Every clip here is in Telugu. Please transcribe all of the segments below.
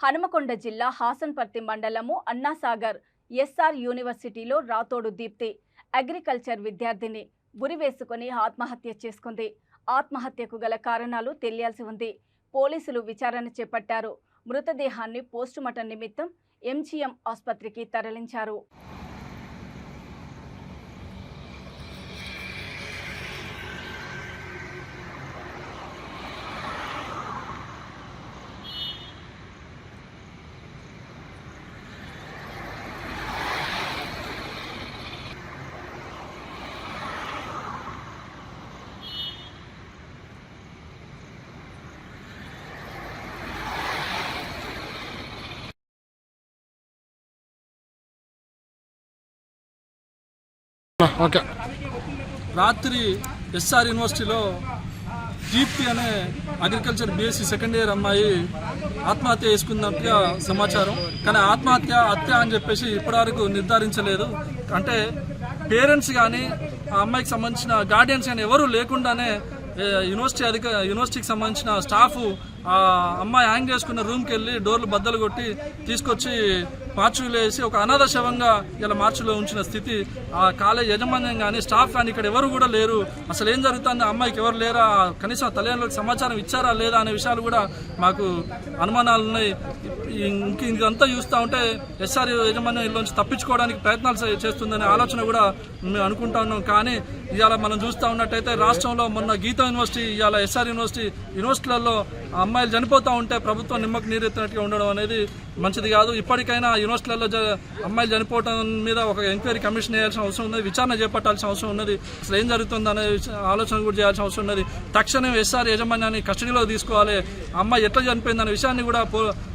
హనుమకొండ జిల్లా హాసన్పర్తి మండలము అన్నాసాగర్ ఎస్ఆర్ యూనివర్సిటీలో రాతోడు దీప్తి అగ్రికల్చర్ విద్యార్థిని ఉరివేసుకొని ఆత్మహత్య చేసుకుంది. ఆత్మహత్యకు గల కారణాలు తెలియాల్సి ఉంది. పోలీసులు విచారణ చేపట్టారు. మృతదేహాన్ని పోస్టుమార్టం నిమిత్తం ఎంజీఎం ఆసుపత్రికి తరలించారు. ఓకే. రాత్రి ఎస్ఆర్ యూనివర్సిటీలో దీప్తి అనే అగ్రికల్చర్ బీఎస్సీ సెకండ్ ఇయర్ అమ్మాయి ఆత్మహత్య చేసుకున్నట్టుగా సమాచారం. కానీ ఆత్మహత్య హత్య అని చెప్పేసి ఇప్పటివరకు నిర్ధారించలేదు. అంటే పేరెంట్స్ కానీ ఆ అమ్మాయికి సంబంధించిన గార్డియన్స్ కానీ ఎవరు లేకుండానే యూనివర్సిటీ అధిక యూనివర్సిటీకి సంబంధించిన స్టాఫ్ అమ్మాయి హ్యాంగ్ చేసుకున్న రూమ్కి వెళ్ళి డోర్లు బద్దలు కొట్టి తీసుకొచ్చి మార్చులు వేసి ఒక అనాథ శవంగా ఇలా మార్చులో ఉంచిన స్థితి. ఆ కాలేజ్ యజమాన్యం కానీ స్టాఫ్ కానీ ఇక్కడ ఎవరు కూడా లేరు. అసలు ఏం జరుగుతుంది? అమ్మాయికి ఎవరు లేరా? కనీసం తల్లిదండ్రులకు సమాచారం ఇచ్చారా లేదా అనే విషయాలు కూడా మాకు అనుమానాలు ఉన్నాయి. ఇంక ఇదంతా చూస్తూ ఉంటే ఎస్ఆర్ యజమాన్యం ఇల్లోంచి తప్పించుకోవడానికి ప్రయత్నాలు చేస్తుందనే ఆలోచన కూడా మేము అనుకుంటా ఉన్నాం. కానీ ఇవాళ మనం చూస్తూ ఉన్నట్టయితే రాష్ట్రంలో మొన్న గీతా యూనివర్సిటీ ఇవాళ ఎస్ఆర్ యూనివర్సిటీ యూనివర్సిటీలలో ఆ అమ్మాయిలు చనిపోతూ ఉంటే ప్రభుత్వం నిమ్మకు నీరెత్తినట్టుగా ఉండడం అనేది మంచిది కాదు. ఇప్పటికైనా యూనివర్సిటీలలో జ- అమ్మాయిలు చనిపోవడం మీద ఒక ఎంక్వైరీ కమిషన్ చేయాల్సిన అవసరం ఉన్నది. విచారణ చేపట్టాల్సిన అవసరం ఉన్నది. అసలు ఏం జరుగుతుంది అనే ఆలోచన కూడా చేయాల్సిన అవసరం ఉన్నది. తక్షణం ఎస్ఆర్ యాజమాన్యాన్ని కస్టడీలో తీసుకోవాలి. అమ్మాయి ఎట్లా చనిపోయింది అనే విషయాన్ని కూడా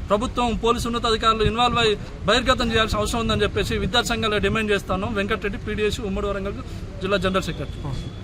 ప్రభుత్వం పోలీసు ఉన్నతాధికారులు ఇన్వాల్వ్ అయ్యి బహిర్గతం చేయాల్సిన అవసరం ఉందని చెప్పేసి విద్యార్థి సంఘాలు డిమాండ్ చేస్తాను వెంకటరెడ్డి పీడిఎస్ ఉమ్మడి వరంగల్ జిల్లా జనరల్ సెక్రటరీ.